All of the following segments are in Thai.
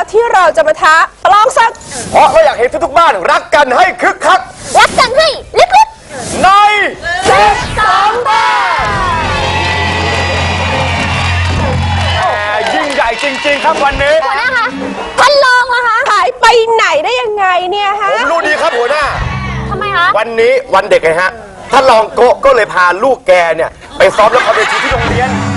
แล้วที่เราจะมาท้าประลองสักเพราะเราอยากเห็นทุกๆบ้านรักกันให้คึกคัก รักกันให้ลึกในๆสิบสองบ้านแต่ยิ่งใหญ่จริง ๆ ครับวันนี้ หัวหน้าคะท่านรองเหรอคะหายไปไหนได้ยังไงเนี่ยฮะผมรู้ดีครับหัวหน้า ทำไมคะวันนี้วันเด็กไงฮะ ท่านรองโกะก็เลยพาลูกแกเนี่ย ไปซ้อมละครเวทีที่โรงเรียนลูกอ๋อ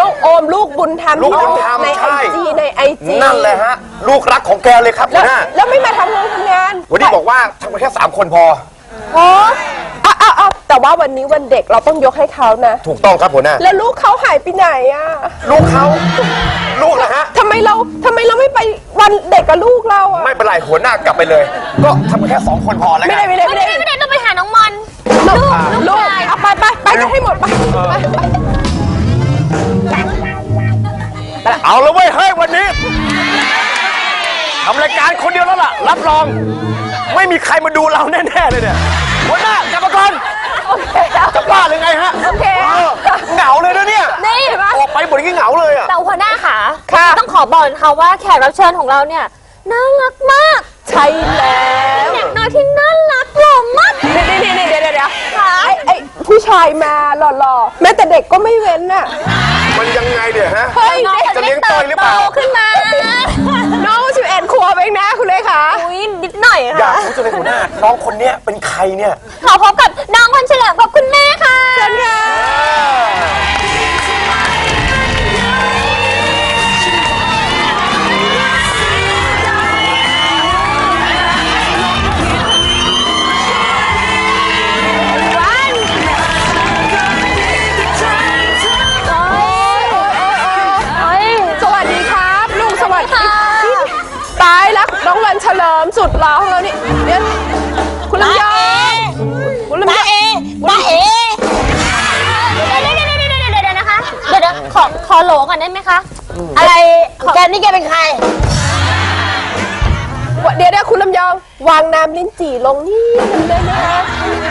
น้องโอมลูกบุญธรรมลูกบุญธรรมในไอใช่ จีในไอจีนั่นแหละฮะ ลูกรักของแกเลยครับหัแล้ววหน้าแล้วไม่มาทำงานทำงานวันนี้บอกว่าทำไปแค่สามคนพอ โอ้อ้าวอ้าวอ้าวแต่ว่าวันนี้วันเด็กเราต้องยกให้เขานะ ถูกต้องครับหัวหน้า แล้วลูกเขาหายไปไหนอะลูกเขาลูกนะฮะ ทำไมเราทำไมเราไม่ไปวันเด็กกับลูกเราอะไม่เป็นไรหัวหน้ากลับไปเลย ก็ทำไปแค่สองคนพอแล้วไม่กัได้นไม่ได้ไม่ได้ไม่ได้ต้องไปหาน้องมอนลูกลูกเอาไปไปไปกันให้หมดไปไปไป เอาละเว้ยเฮ้ยวันนี้ทำรายการคนเดียวแล้วล่ะ รับรอง ไม่มีใครมาดูเราแน่ๆเลยเนี่ยหัวหน้ากลับมาก่อนโอเคแล้วจะบ้าหรือไงฮะโอเคเออเหงาเลยนะเนี่ยนี่เห็นไหมออกไปหมดนี้เหงาเลยอะ แต่หัวหน้าค่ะค่ะต้องขอบอกนะคะว่าแขกรับเชิญของเราเนี่ยน่ารักมากใช่แล้วเด็กน้อยที่น่ารักหล่อมากนี่นี่นี่เดี๋ยวเดี๋ยวเดี๋ยวไอ้ไอ้ผู้ชายมาหล่อๆ แม้แต่เด็กก็ไม่เว้นน่ะมันยังไง เนี่ยฮะ เฮ้ยน้องเด็กจะเลี้ยงเตยหรือเปล่าโตขึ้นมา น้องสิบเอ็ดขวบเองนะคุณเลขาอุ้ยนิดหน่อยอยาค่ะกรู้จังเลยหัวหน้าน้องคนเนี้ยเป็นใครเนี่ย ขอพบกับน้องคนเฉลิมกับคุณแม่ค่ะ เชิญค่ะ เรานี่เดี๋ยวคุณลำยองคุณลำยองบ้าเอเดี๋ยวเดี๋ยวเดี๋ยวเดี๋ยวเดี๋ยวเดี๋ยวนะคะเดี๋ยวเดี๋ยวขอขอโหลก่อนได้ไหมคะ อะไรแกนี่แกเป็นใคร เดี๋ยวเดี๋ยวคุณลำยอง วางน้ำลิ้นจี่ลงนี่มันได้ไหมคะ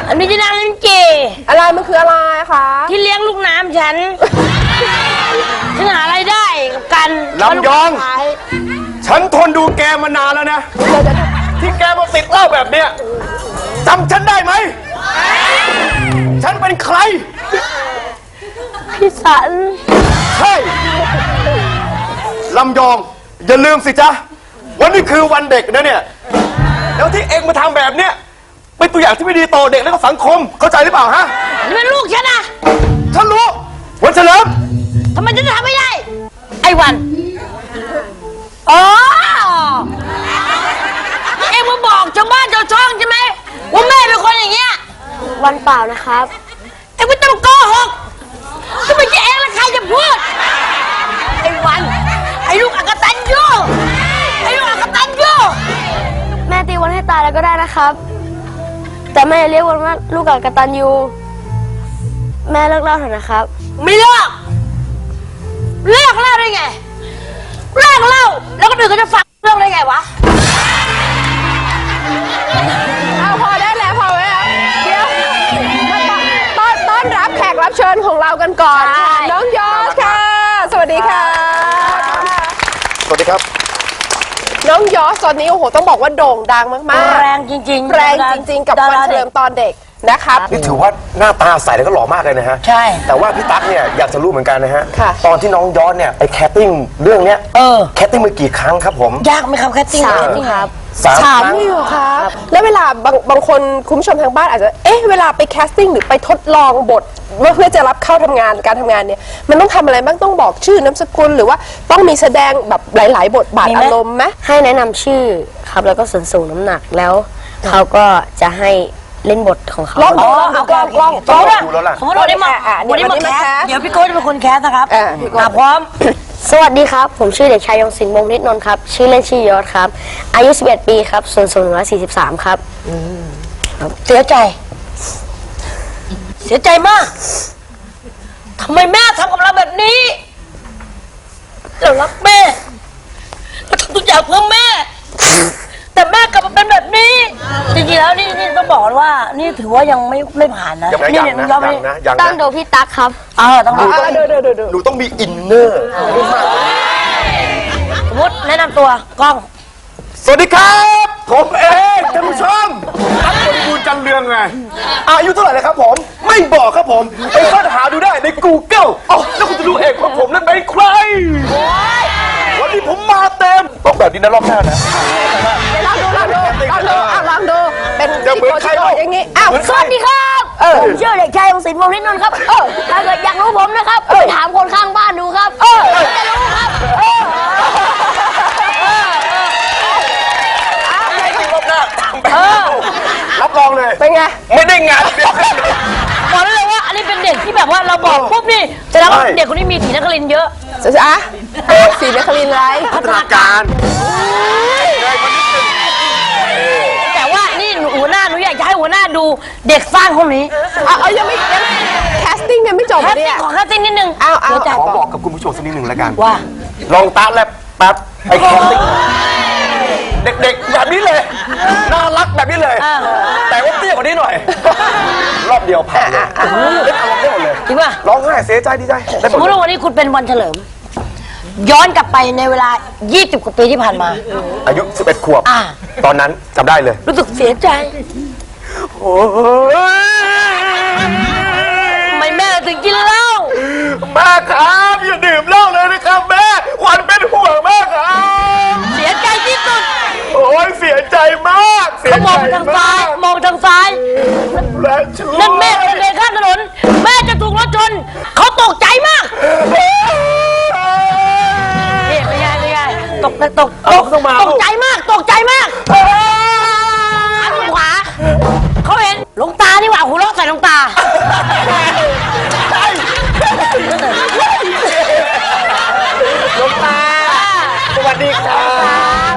อันนี้จะนางลิ้นจีอะไรมันคืออะไรคะ ที่เลี้ยงลูกน้ำฉันฉันหาอะไรายได้กับการลำยองขายฉันทนดูแกมานานแล้วนะเดี๋ยวเดี๋ยวเดี๋ยว ที่แกมาติดเหล้าแบบเนี้ยจำฉันได้ไหม ฉันเป็นใคร พี่สัน ใช่ลำยอง อย่าลืมสิจ๊ะวันนี้คือวันเด็กนะเนี่ย แล้วที่เองมาทำแบบเนี้ยเป็นตัวอย่างที่ไม่ดีต่อเด็กและก็สังคม เข้าใจหรือเปล่าฮะ นี่เป็นลูกฉันนะ ฉันรู้ วันเฉลิม ทำไมฉันจะทำไม่ได้ ไอ้วันอ๋อเอ็งมาบอกชาวบ้านชาวช่องใช่ไหมว่าแม่เป็นคนอย่างเงี้ย วันเปล่านะครับ เอ็งไม่ต้องโกหกก็ไม่ใช่เอ็งและใครจะพูด ไอ้วัน ไอ้ลูกอกตันยูไอ้ลูกอกตันยูแม่ตีวันให้ตายแล้วก็ได้นะครับ แต่แม่อย่าเรียกวันว่าลูกกับกตันยูแม่เลิกเล่าเถอะนะครับ ไม่เลิกเลิกเล่าได้ไงเลิกเล่าแล้วก็อื่นก็จะฟังเรื่องได้ไงวะ รับแขกรับเชิญของเรากันก่อนใช่ น้องยอดค่ะ สวัสดีค่ะ สวัสดีครับ น้องยอสตอนนี้โอ้โหต้องบอกว่าโด่งดังมากแรงจริงๆแรงจริง ๆ กับวันเฉลิมตอนเด็ก นะครับ นี่ถือว่าหน้าตาใสแล้วก็หล่อมากเลยนะฮะใช่แต่ว่าพี่ตั๊กเนี่ยอยากจะรู้เหมือนกันนะฮะค่ะ ตอนที่น้องย้อนเนี่ยไปแคสติ้งเรื่องเนี้ยเออ แคสติ้งมากี่ครั้งครับผมยากไหมครับแคทติ้งสามแคทติ้งครับ สามถามครั้ง นี่เหรอครับแล้วเวลาบางบางคนคุณผู้ชมทางบ้านอาจจะ เอ๊ะ เวลาไปแคสติ้งหรือไปทดลองบทว่าเพื่อจะรับเข้าทำงานการทำงานเนี่ย มันต้องทำอะไรบ้าง ต้องบอกชื่อนามสกุล หรือว่าต้องมีแสดงแบบหลาย ๆ บทบาทอารมณ์ไหมให้แนะนำชื่อครับแล้วก็ส่วนสูงน้ำหนักแล้ว เขาก็จะให้ เล่นบทของเขา ลองดูอ๋อลองดูเอากล้องกล้องสมมติว่าดูแล้วล่ะสมมติวันนี้มาอะอะวันนี้มาวันนี้มาแคแคสสเดี๋ยวพี่โก้จะเป็นคนแคสนะครับอะพี่โก้อะพร้อม สวัสดีครับ ผมชื่อเด็กชายยงศิลป์วงศ์นิดนนท์ครับ ชื่อเล่นชื่อยอดครับ อายุ 11 ปีครับ ส่วนสูง143 ครับเสียใจ เสียใจมากทำไมแม่ทำกับเราแบบนี้ เรารักแม่เราทำทุกอย่างเพื่อแม่ แต่แม่กลับมาเป็นแบบนี้จริงๆแล้วนี่นี่ต้องบอกว่า นี่ถือว่ายังไม่ไม่ผ่านนะยังนะนี่ยังนะเรายัไม่งนะยังต้องนะดูพี่ตั๊กครับ เออต้องดูอะดูดูดูดูหนูต้องมีอินเนอร์ สมมติแนะนำตัวกล้องสวัสดีครับ ผมเองท่านผู้ชมตั๊กบริบูรณ์จันเรืองไง อายุเท่าไหร่เลยครับผม ไม่บอกครับผม ไปค้นหาดูได้ใน Google อ๋อแล้วคุณจะรู้เองว่าผมนั้นเป็นใคร วันนี้ผมมาเต็ม ต้องแบบนี้นะรอบหน้านะ ลองดูลองดูลองดูอะลองดู เป็นอย่าเหมือนใครโกหรอกอย่างงี้อ้าวเหมือนสวัสดีครับเออผมชื่อเด็กชายยงศิลป์วงศ์นิดนนท์ครับเออถ้าเกิดอยากรู้ผมนะครับไปถามคนข้างบ้านดูครับ เออจะรู้ครับเออจริงรอบหน้าตามแบบรับรองเลยเป็นไงไม่ได้งานเดียวบอกได้เลยว่าอันนี้เป็นเด็กที่แบบว่าเราบอกปุ๊บนี่แสดงว่าใช่เด็กคนนี้มีถีนักเรียนเยอะจะจะอะสีนครินทร์ไรพัฒนาการ ดูเด็กสร้างคนนี้เอาเอายังไม่ยังแคสติ้งยังไม่จบแคสเนี่ติ้ยงของแคสติ้งนิดนึงเอาเอาดี๋ยวจะขอบอกกับคุณผู้ชมสักนิดหนึ่งแล้วกันว่า ลองตาแลบแป๊บไปแคสติ้งเด็กๆแบบนี้เลย น่ารักแบบนี้เลย แต่ว่าเตี้ยกว่านี้หน่อย รอบเดียวผ่านเลยเล่นอารมณ์ได้หมดเลยจริงป่ะ ร้องไห้เสียใจดีใจได้หสมมดมติเลยว่าวันนี้คุณเป็นวันเฉลิม ย้อนกลับไปในเวลา 20 กว่าปีที่ผ่านมา อายุ 11 ขวบ อ่า ตอนนั้นจำได้เลย รู้สึกเสียใจ โอ้ยทำไมแม่ถึงกินเหล้า แม่ครับอย่าดื่มเหล้าเลยนะครับแม่ขวัญเป็นห่วงแม่ครับ เสียใจที่สุดโอ้ยเสียใจมากเสียเขามใจองไปทางซ้ามาย กมองทางซ้าย และช่วยนั่นแม่จะเดินข้ามถนน แม่จะถูกรถชน เขาตกใจมากนี่เป็นไงเป็นไงตกตกตกเอาต้องมาตกใจมาก ตกใจมากหันขวา เขาเห็นหลวงตานี่หว่าหัวเราะใส่หลวงตา หลวงตา สวัสดีครับ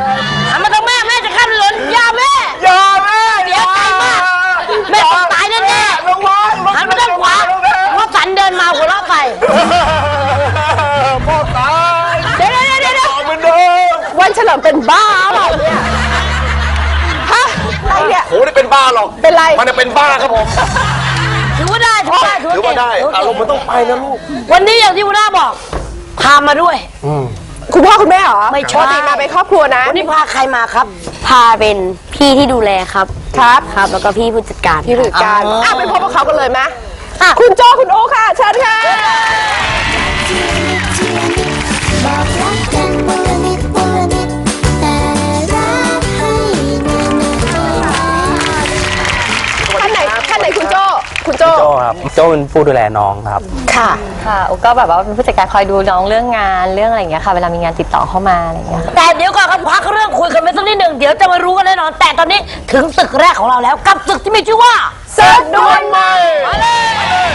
หันมาทางแม่แม่จะข้ามถนนอย่าแม่อย่าแม่เสียใจมากแม่ต้องตายแน่น้องวานๆหันมาทางขวาเพราะสันเดินมาหัวเราะใส่พ่อตาย เดี๋ยวเดี๋ยวเดี๋ยวเดี๋ยวต่อเหมือนเดิมวันเฉลิมเป็นบ้า หนี่เป็นบ้าหรอก เป็นไร มันจะเป็นบ้าครับผม ถือว่าได้ถือว่าได้ถือว่าได้ถืออารเก่มงณ์มันต้องไปนะลูก วันนี้อย่างที่หัวหน้าบอก พามาด้วย คุณพ่อคุณแม่เหรอไม่ใช่ ปกติมาเป็นครอบครัวนะวันนี้พาใครมาครับ พาเป็นพี่ที่ดูแลครับครับครับ แล้วก็พี่ผู้จัดการพี่ผู้จัดการอ๋ออ่อะไปพบกับเขากันเลยไหมอะคุณโจคุณโอค่ะเชิญค่ะ โจครับโจเป็นผู้ดูแลน้องครับ ค่ะ ค่ะโอก็แบบว่าเป็นผู้จัดการคอยดูน้องเรื่องงานเรื่องอะไรอย่างเงี้ยค่ะ เวลามีงานติดต่อเข้ามาอะไรอย่างเงี้ยค่ะแต่เดี๋ยวก่อนครับพักเรื่องคุยกันไปสักนิดหนึ่งเดี๋ยวจะมารู้กันแน่นอน แต่ตอนนี้ถึงศึกแรกของเราแล้วกับศึกที่มีชื่อว่าเสิร์ชดวลใหม่มาเลย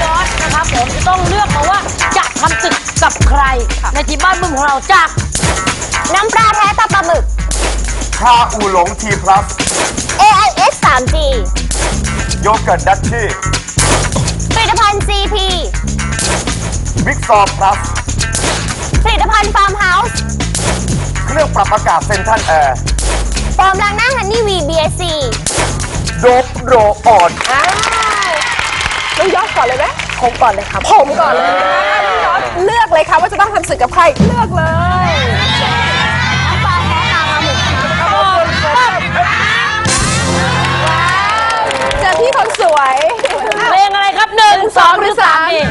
จอร์จนะครับผมจะต้องเลือกมาว่าจะทำศึกกับใคร ในทีมบ้านบึ้มของเราจากน้ำปลาแท้ตาปลาหมึกชาอูหลงทีพลัส AIS 3G โยเกิร์ตดัชชี่ผลิตภัณฑ์ CP บิ๊กซอพลัสผลิตภัณฑ์ฟาร์มเฮาส์เครื่องปรับอากาศเซนทรัลแอร์โฟมล้างหน้าฮันนี่วี BSC โดบโรออนอ้าวน้องยอดก่อนเลยไหมผมก่อนเลยครับผมก่อนเลยนะน้องยอดเลือกเลยค่ะว่าจะต้องทำศึกกับใคร เลือกเลย สองหรือสามนี่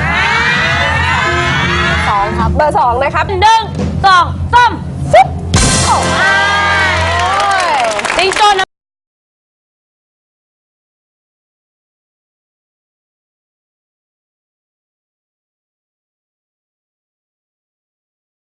สองครับเบอร์สองนะครับหนึ่งสองสามฟุ๊บอ้าว